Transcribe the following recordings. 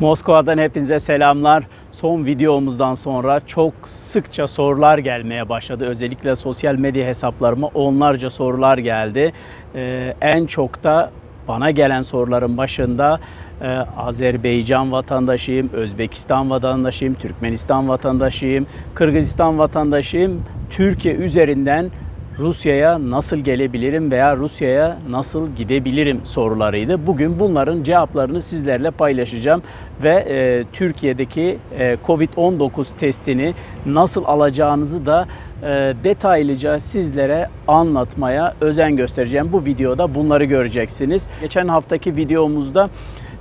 Moskova'dan hepinize selamlar. Son videomuzdan sonra çok sıkça sorular gelmeye başladı. Özellikle sosyal medya hesaplarıma onlarca sorular geldi. Ee, en çok da bana gelen soruların başında e, Azerbaycan vatandaşıyım, Özbekistan vatandaşıyım, Türkmenistan vatandaşıyım, Kırgızistan vatandaşıyım. Türkiye üzerinden Rusya'ya nasıl gelebilirim veya Rusya'ya nasıl gidebilirim sorularıydı. Bugün bunların cevaplarını sizlerle paylaşacağım ve e, Türkiye'deki e, Covid-19 testini nasıl alacağınızı da e, detaylıca sizlere anlatmaya özen göstereceğim. Bu videoda bunları göreceksiniz. Geçen haftaki videomuzda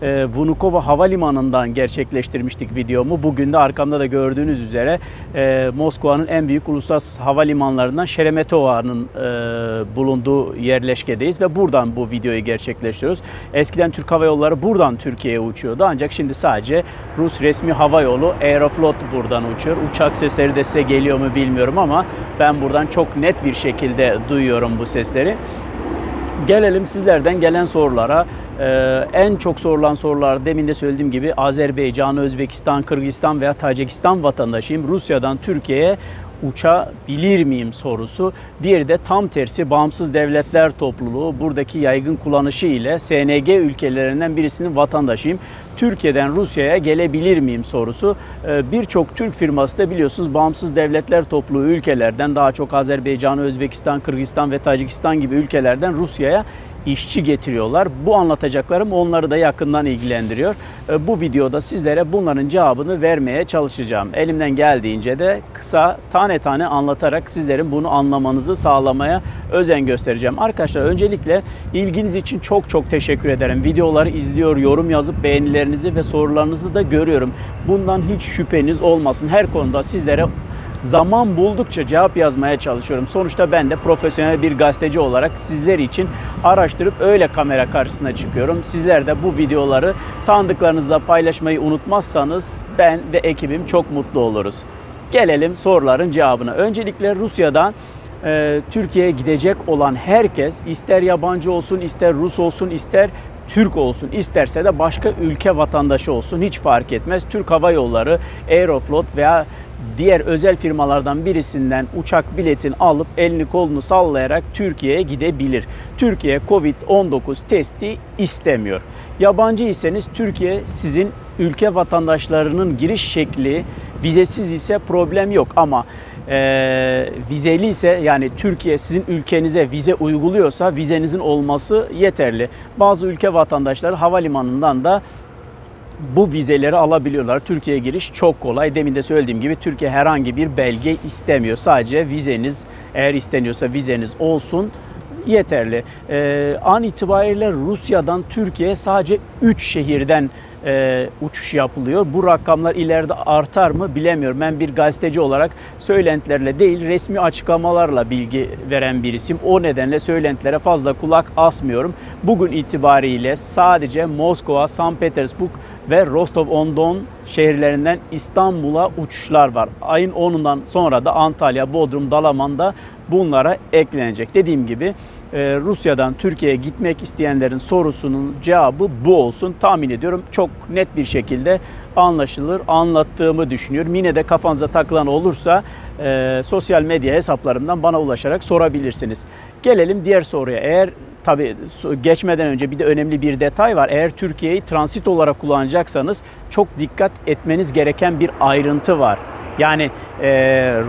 e, Vnukovo Havalimanı'ndan gerçekleştirmiştik videomu. Bugün de arkamda da gördüğünüz üzere e, Moskova'nın en büyük uluslararası havalimanlarından Şeremetova'nın e, bulunduğu yerleşkedeyiz ve buradan bu videoyu gerçekleştiriyoruz. Eskiden Türk Hava Yolları buradan Türkiye'ye uçuyordu ancak şimdi sadece Rus resmi hava yolu Aeroflot buradan uçuyor. Uçak sesleri de size geliyor mu bilmiyorum ama ben buradan çok net bir şekilde duyuyorum bu sesleri. Gelelim sizlerden gelen sorulara. Ee, en çok sorulan sorular demin de söylediğim gibi Azerbaycan, Özbekistan, Kırgızistan veya Tacikistan vatandaşıyım. Rusya'dan Türkiye'ye uçabilir miyim sorusu. Diğeri de tam tersi Bağımsız Devletler Topluluğu buradaki yaygın kullanışı ile SNG ülkelerinden birisinin vatandaşıyım. Türkiye'den Rusya'ya gelebilir miyim sorusu. Ee, Birçok Türk firması da biliyorsunuz Bağımsız Devletler Topluluğu ülkelerden daha çok Azerbaycan, Özbekistan, Kırgızistan ve Tacikistan gibi ülkelerden Rusya'ya işçi getiriyorlar. Bu anlatacaklarım onları da yakından ilgilendiriyor. Ee, Bu videoda sizlere bunların cevabını vermeye çalışacağım. Elimden geldiğince de kısa tane tane anlatarak sizlerin bunu anlamanızı sağlamaya özen göstereceğim. Arkadaşlar öncelikle ilginiz için çok çok teşekkür ederim. Videoları izliyor, yorum yazıp beğenilerinizi ve sorularınızı da görüyorum. Bundan hiç şüpheniz olmasın. Her konuda sizlere zaman buldukça cevap yazmaya çalışıyorum. Sonuçta ben de profesyonel bir gazeteci olarak sizler için araştırıp öyle kamera karşısına çıkıyorum. Sizler de bu videoları tanıdıklarınızla paylaşmayı unutmazsanız ben ve ekibim çok mutlu oluruz. Gelelim soruların cevabına. Öncelikle Rusya'dan e, Türkiye'ye gidecek olan herkes ister yabancı olsun, ister Rus olsun, ister Türk olsun, isterse de başka ülke vatandaşı olsun hiç fark etmez. Türk Hava Yolları, Aeroflot veya diğer özel firmalardan birisinden uçak biletini alıp elini kolunu sallayarak Türkiye'ye gidebilir. Türkiye Covid-19 testi istemiyor. Yabancıysanız Türkiye sizin ülke vatandaşlarının giriş şekli vizesiz ise problem yok ama e, vizeli ise yani Türkiye sizin ülkenize vize uyguluyorsa vizenizin olması yeterli. Bazı ülke vatandaşları havalimanından da bu vizeleri alabiliyorlar. Türkiye'ye giriş çok kolay. Demin de söylediğim gibi Türkiye herhangi bir belge istemiyor. Sadece vizeniz eğer isteniyorsa vizeniz olsun yeterli. Ee, an itibariyle Rusya'dan Türkiye'ye sadece 3 şehirden e, uçuş yapılıyor. Bu rakamlar ileride artar mı bilemiyorum. Ben bir gazeteci olarak söylentilerle değil resmi açıklamalarla bilgi veren birisiyim. O nedenle söylentilere fazla kulak asmıyorum. Bugün itibariyle sadece Moskova, St. Petersburg ve Rostov-on-Don şehirlerinden İstanbul'a uçuşlar var. Ayın 10'undan sonra da Antalya, Bodrum, Dalaman'da bunlara eklenecek. Dediğim gibi e, Rusya'dan Türkiye'ye gitmek isteyenlerin sorusunun cevabı bu olsun. Tahmin ediyorum çok net bir şekilde anlaşılır, anlattığımı düşünüyorum. Yine de kafanıza takılan olursa e, sosyal medya hesaplarımdan bana ulaşarak sorabilirsiniz. Gelelim diğer soruya. Eğer Tabii geçmeden önce bir de önemli bir detay var. Eğer Türkiye'yi transit olarak kullanacaksanız çok dikkat etmeniz gereken bir ayrıntı var. Yani e,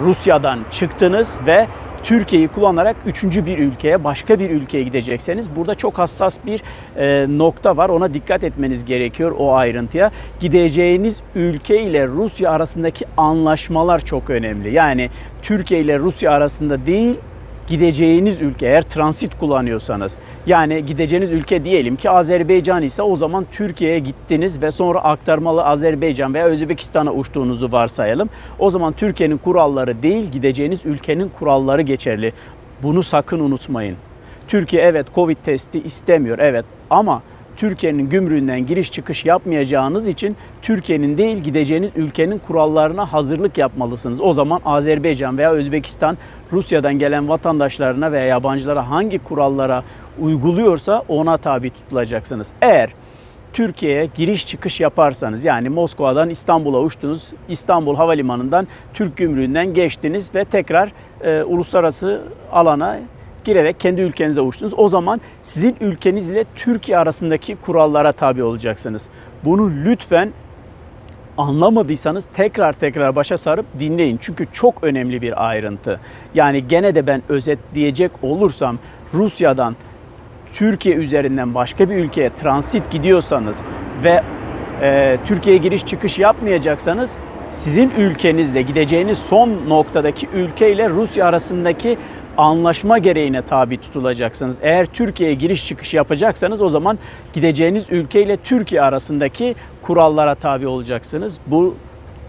Rusya'dan çıktınız ve Türkiye'yi kullanarak üçüncü bir ülkeye, başka bir ülkeye gidecekseniz burada çok hassas bir e, nokta var. Ona dikkat etmeniz gerekiyor o ayrıntıya. Gideceğiniz ülke ile Rusya arasındaki anlaşmalar çok önemli. Yani Türkiye ile Rusya arasında değil, gideceğiniz ülke eğer transit kullanıyorsanız yani gideceğiniz ülke diyelim ki Azerbaycan ise o zaman Türkiye'ye gittiniz ve sonra aktarmalı Azerbaycan veya Özbekistan'a uçtuğunuzu varsayalım. O zaman Türkiye'nin kuralları değil gideceğiniz ülkenin kuralları geçerli. Bunu sakın unutmayın. Türkiye evet Covid testi istemiyor evet ama Türkiye'nin gümrüğünden giriş çıkış yapmayacağınız için Türkiye'nin değil gideceğiniz ülkenin kurallarına hazırlık yapmalısınız. O zaman Azerbaycan veya Özbekistan Rusya'dan gelen vatandaşlarına veya yabancılara hangi kurallara uyguluyorsa ona tabi tutulacaksınız. Eğer Türkiye'ye giriş çıkış yaparsanız yani Moskova'dan İstanbul'a uçtunuz, İstanbul Havalimanı'ndan Türk Gümrüğü'nden geçtiniz ve tekrar e, uluslararası alana girerek kendi ülkenize uçtunuz. O zaman sizin ülkeniz ile Türkiye arasındaki kurallara tabi olacaksınız. Bunu lütfen anlamadıysanız tekrar tekrar başa sarıp dinleyin. Çünkü çok önemli bir ayrıntı. Yani gene de ben özetleyecek olursam Rusya'dan Türkiye üzerinden başka bir ülkeye transit gidiyorsanız ve e, Türkiye'ye giriş çıkış yapmayacaksanız sizin ülkenizle gideceğiniz son noktadaki ülke ile Rusya arasındaki anlaşma gereğine tabi tutulacaksınız. Eğer Türkiye'ye giriş çıkış yapacaksanız o zaman gideceğiniz ülke ile Türkiye arasındaki kurallara tabi olacaksınız. Bu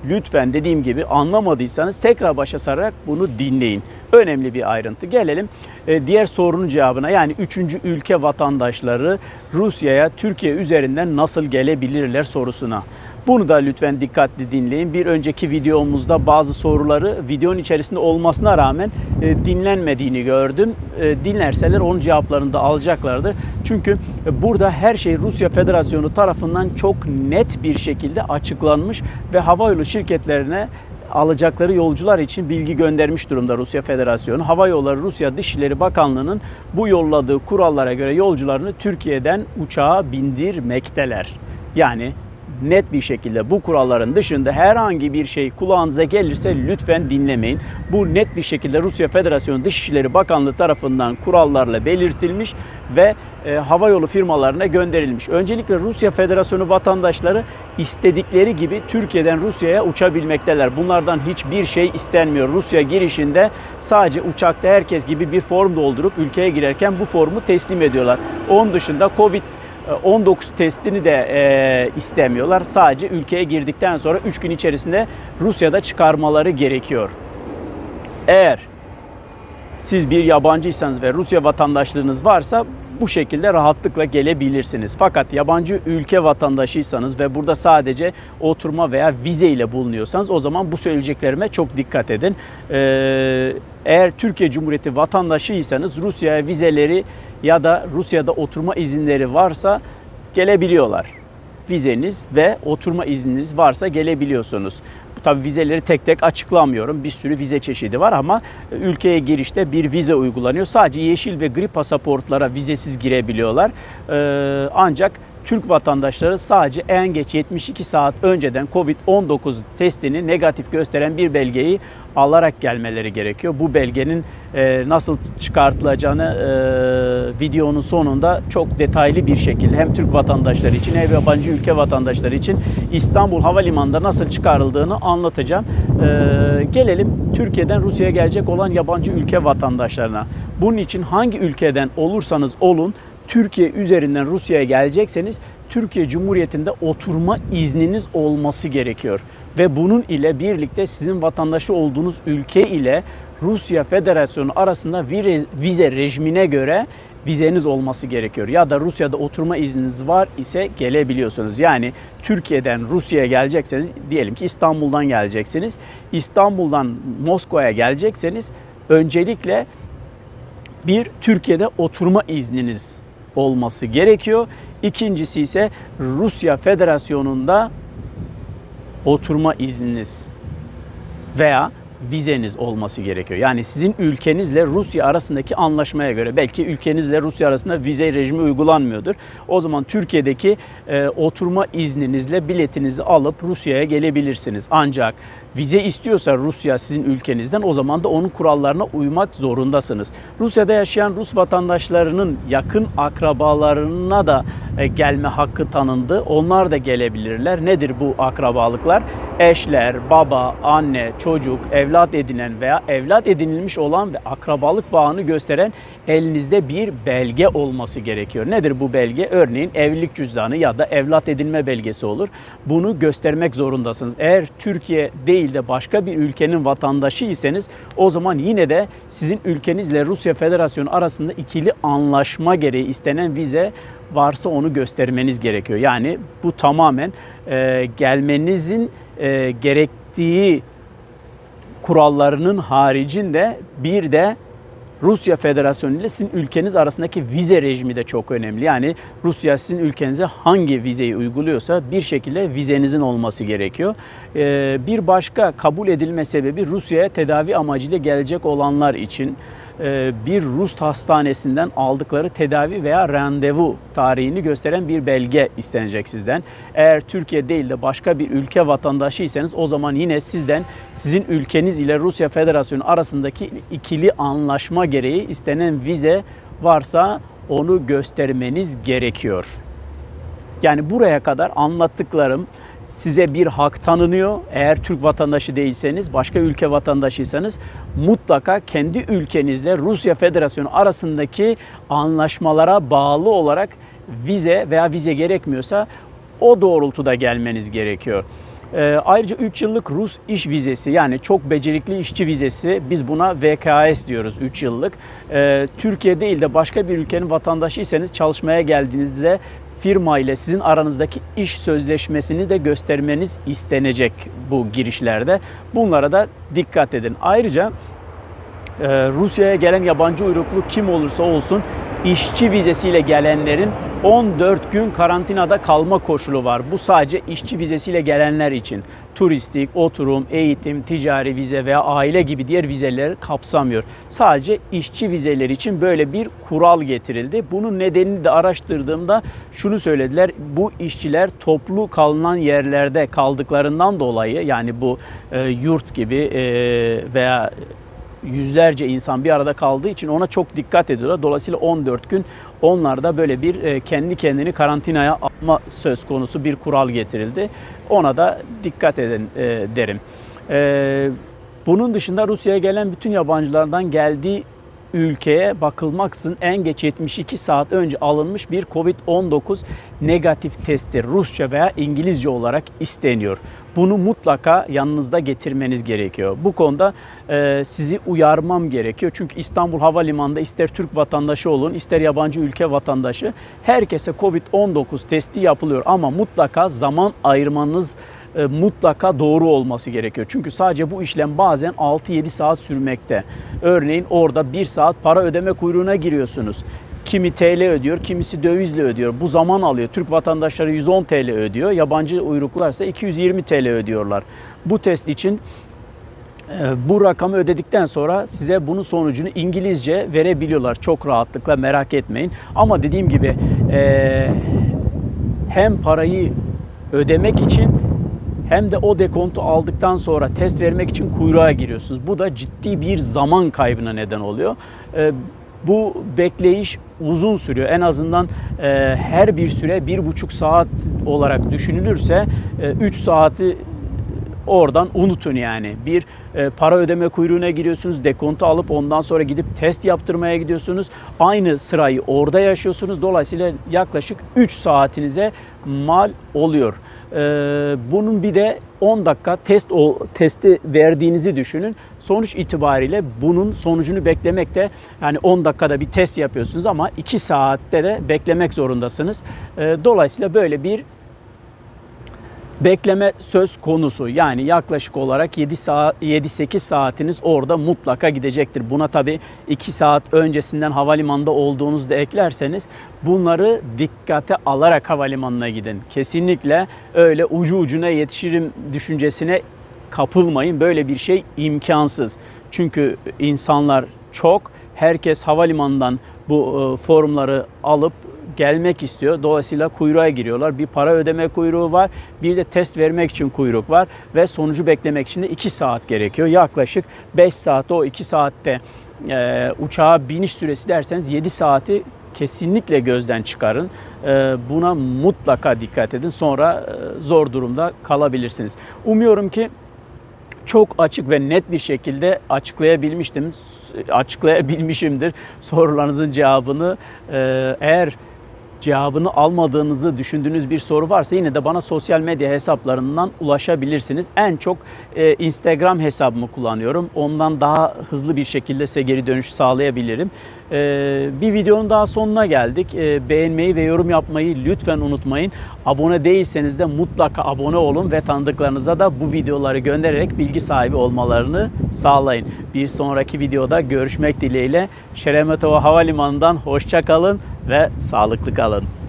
lütfen dediğim gibi anlamadıysanız tekrar başa sararak bunu dinleyin. Önemli bir ayrıntı. Gelelim e, diğer sorunun cevabına. Yani üçüncü ülke vatandaşları Rusya'ya Türkiye üzerinden nasıl gelebilirler sorusuna. Bunu da lütfen dikkatli dinleyin. Bir önceki videomuzda bazı soruları videonun içerisinde olmasına rağmen e, dinlenmediğini gördüm. E, dinlerseler onun cevaplarını da alacaklardı. Çünkü e, burada her şey Rusya Federasyonu tarafından çok net bir şekilde açıklanmış ve havayolu şirketlerine alacakları yolcular için bilgi göndermiş durumda Rusya Federasyonu. Hava Yolları Rusya Dışişleri Bakanlığı'nın bu yolladığı kurallara göre yolcularını Türkiye'den uçağa bindirmekteler. Yani net bir şekilde bu kuralların dışında herhangi bir şey kulağınıza gelirse lütfen dinlemeyin. Bu net bir şekilde Rusya Federasyonu Dışişleri Bakanlığı tarafından kurallarla belirtilmiş ve e, havayolu firmalarına gönderilmiş. Öncelikle Rusya Federasyonu vatandaşları istedikleri gibi Türkiye'den Rusya'ya uçabilmekteler. Bunlardan hiçbir şey istenmiyor. Rusya girişinde sadece uçakta herkes gibi bir form doldurup ülkeye girerken bu formu teslim ediyorlar. Onun dışında Covid 19 testini de e, istemiyorlar. Sadece ülkeye girdikten sonra 3 gün içerisinde Rusya'da çıkarmaları gerekiyor. Eğer siz bir yabancıysanız ve Rusya vatandaşlığınız varsa bu şekilde rahatlıkla gelebilirsiniz. Fakat yabancı ülke vatandaşıysanız ve burada sadece oturma veya vize ile bulunuyorsanız o zaman bu söyleyeceklerime çok dikkat edin. Ee, eğer Türkiye Cumhuriyeti vatandaşıysanız Rusya'ya vizeleri ya da Rusya'da oturma izinleri varsa gelebiliyorlar. Vizeniz ve oturma izniniz varsa gelebiliyorsunuz. Tabii vizeleri tek tek açıklamıyorum. Bir sürü vize çeşidi var ama ülkeye girişte bir vize uygulanıyor. Sadece yeşil ve gri pasaportlara vizesiz girebiliyorlar. Ee, ancak Türk vatandaşları sadece en geç 72 saat önceden Covid-19 testini negatif gösteren bir belgeyi alarak gelmeleri gerekiyor. Bu belgenin e, nasıl çıkartılacağını e, videonun sonunda çok detaylı bir şekilde hem Türk vatandaşları için hem yabancı ülke vatandaşları için İstanbul Havalimanı'nda nasıl çıkarıldığını anlatacağım. E, gelelim Türkiye'den Rusya'ya gelecek olan yabancı ülke vatandaşlarına. Bunun için hangi ülkeden olursanız olun Türkiye üzerinden Rusya'ya gelecekseniz Türkiye Cumhuriyeti'nde oturma izniniz olması gerekiyor. Ve bunun ile birlikte sizin vatandaşı olduğunuz ülke ile Rusya Federasyonu arasında vize rejimine göre vizeniz olması gerekiyor. Ya da Rusya'da oturma izniniz var ise gelebiliyorsunuz. Yani Türkiye'den Rusya'ya gelecekseniz diyelim ki İstanbul'dan geleceksiniz. İstanbul'dan Moskova'ya gelecekseniz öncelikle bir Türkiye'de oturma izniniz olması gerekiyor. İkincisi ise Rusya Federasyonu'nda oturma izniniz veya vizeniz olması gerekiyor. Yani sizin ülkenizle Rusya arasındaki anlaşmaya göre belki ülkenizle Rusya arasında vize rejimi uygulanmıyordur. O zaman Türkiye'deki e, oturma izninizle biletinizi alıp Rusya'ya gelebilirsiniz. Ancak vize istiyorsa Rusya sizin ülkenizden o zaman da onun kurallarına uymak zorundasınız. Rusya'da yaşayan Rus vatandaşlarının yakın akrabalarına da e, gelme hakkı tanındı. Onlar da gelebilirler. Nedir bu akrabalıklar? Eşler, baba, anne, çocuk, evlat edinen veya evlat edinilmiş olan ve akrabalık bağını gösteren elinizde bir belge olması gerekiyor. Nedir bu belge? Örneğin evlilik cüzdanı ya da evlat edinme belgesi olur. Bunu göstermek zorundasınız. Eğer Türkiye değil de başka bir ülkenin vatandaşı iseniz o zaman yine de sizin ülkenizle Rusya Federasyonu arasında ikili anlaşma gereği istenen vize varsa onu göstermeniz gerekiyor. Yani bu tamamen e, gelmenizin e, gerektiği kurallarının haricinde bir de Rusya Federasyonu ile sizin ülkeniz arasındaki vize rejimi de çok önemli. Yani Rusya sizin ülkenize hangi vizeyi uyguluyorsa bir şekilde vizenizin olması gerekiyor. Ee, bir başka kabul edilme sebebi Rusya'ya tedavi amacıyla gelecek olanlar için bir Rus hastanesinden aldıkları tedavi veya randevu tarihini gösteren bir belge istenecek sizden. Eğer Türkiye değil de başka bir ülke vatandaşıysanız o zaman yine sizden sizin ülkeniz ile Rusya Federasyonu arasındaki ikili anlaşma gereği istenen vize varsa onu göstermeniz gerekiyor. Yani buraya kadar anlattıklarım size bir hak tanınıyor. Eğer Türk vatandaşı değilseniz, başka ülke vatandaşıysanız mutlaka kendi ülkenizle Rusya Federasyonu arasındaki anlaşmalara bağlı olarak vize veya vize gerekmiyorsa o doğrultuda gelmeniz gerekiyor. Ee, ayrıca 3 yıllık Rus iş vizesi yani çok becerikli işçi vizesi biz buna VKS diyoruz 3 yıllık. Ee, Türkiye değil de başka bir ülkenin vatandaşıysanız çalışmaya geldiğinizde firma ile sizin aranızdaki iş sözleşmesini de göstermeniz istenecek bu girişlerde. Bunlara da dikkat edin. Ayrıca e, Rusya'ya gelen yabancı uyruklu kim olursa olsun işçi vizesiyle gelenlerin 14 gün karantinada kalma koşulu var. Bu sadece işçi vizesiyle gelenler için. Turistik, oturum, eğitim, ticari vize veya aile gibi diğer vizeleri kapsamıyor. Sadece işçi vizeleri için böyle bir kural getirildi. Bunun nedenini de araştırdığımda şunu söylediler. Bu işçiler toplu kalınan yerlerde kaldıklarından dolayı yani bu e, yurt gibi e, veya yüzlerce insan bir arada kaldığı için ona çok dikkat ediyorlar. Dolayısıyla 14 gün onlarda böyle bir e, kendi kendini karantinaya alma söz konusu bir kural getirildi. Ona da dikkat edin e, derim. E, bunun dışında Rusya'ya gelen bütün yabancılardan geldiği ülkeye bakılmaksızın en geç 72 saat önce alınmış bir COVID-19 negatif testi Rusça veya İngilizce olarak isteniyor. Bunu mutlaka yanınızda getirmeniz gerekiyor. Bu konuda e, sizi uyarmam gerekiyor. Çünkü İstanbul Havalimanı'nda ister Türk vatandaşı olun, ister yabancı ülke vatandaşı herkese COVID-19 testi yapılıyor ama mutlaka zaman ayırmanız e, mutlaka doğru olması gerekiyor. Çünkü sadece bu işlem bazen 6-7 saat sürmekte. Örneğin orada 1 saat para ödeme kuyruğuna giriyorsunuz. Kimi TL ödüyor, kimisi dövizle ödüyor. Bu zaman alıyor. Türk vatandaşları 110 TL ödüyor. Yabancı uyruklarsa 220 TL ödüyorlar. Bu test için e, bu rakamı ödedikten sonra size bunun sonucunu İngilizce verebiliyorlar çok rahatlıkla merak etmeyin. Ama dediğim gibi e, hem parayı ödemek için hem de o dekontu aldıktan sonra test vermek için kuyruğa giriyorsunuz. Bu da ciddi bir zaman kaybına neden oluyor. Ee, bu bekleyiş uzun sürüyor. En azından e, her bir süre bir buçuk saat olarak düşünülürse 3 saati oradan unutun yani. Bir e, para ödeme kuyruğuna giriyorsunuz, dekontu alıp ondan sonra gidip test yaptırmaya gidiyorsunuz. Aynı sırayı orada yaşıyorsunuz. Dolayısıyla yaklaşık 3 saatinize mal oluyor. E, bunun bir de 10 dakika test o testi verdiğinizi düşünün. Sonuç itibariyle bunun sonucunu beklemek de yani 10 dakikada bir test yapıyorsunuz ama 2 saatte de beklemek zorundasınız. E, dolayısıyla böyle bir bekleme söz konusu. Yani yaklaşık olarak 7 saat 7-8 saatiniz orada mutlaka gidecektir. Buna tabi 2 saat öncesinden havalimanında olduğunuzda eklerseniz bunları dikkate alarak havalimanına gidin. Kesinlikle öyle ucu ucuna yetişirim düşüncesine kapılmayın. Böyle bir şey imkansız. Çünkü insanlar çok. Herkes havalimanından bu e, formları alıp gelmek istiyor. Dolayısıyla kuyruğa giriyorlar. Bir para ödeme kuyruğu var. Bir de test vermek için kuyruk var. Ve sonucu beklemek için de 2 saat gerekiyor. Yaklaşık 5 saatte o 2 saatte e, uçağa biniş süresi derseniz 7 saati kesinlikle gözden çıkarın. E, buna mutlaka dikkat edin. Sonra e, zor durumda kalabilirsiniz. Umuyorum ki çok açık ve net bir şekilde açıklayabilmiştim, açıklayabilmişimdir sorularınızın cevabını. E, eğer cevabını almadığınızı düşündüğünüz bir soru varsa yine de bana sosyal medya hesaplarından ulaşabilirsiniz. En çok e, Instagram hesabımı kullanıyorum. Ondan daha hızlı bir şekilde size geri dönüş sağlayabilirim. E, bir videonun daha sonuna geldik. E, beğenmeyi ve yorum yapmayı lütfen unutmayın. Abone değilseniz de mutlaka abone olun ve tanıdıklarınıza da bu videoları göndererek bilgi sahibi olmalarını sağlayın. Bir sonraki videoda görüşmek dileğiyle Şeremetova Havalimanı'ndan hoşça kalın ve sağlıklı kalın.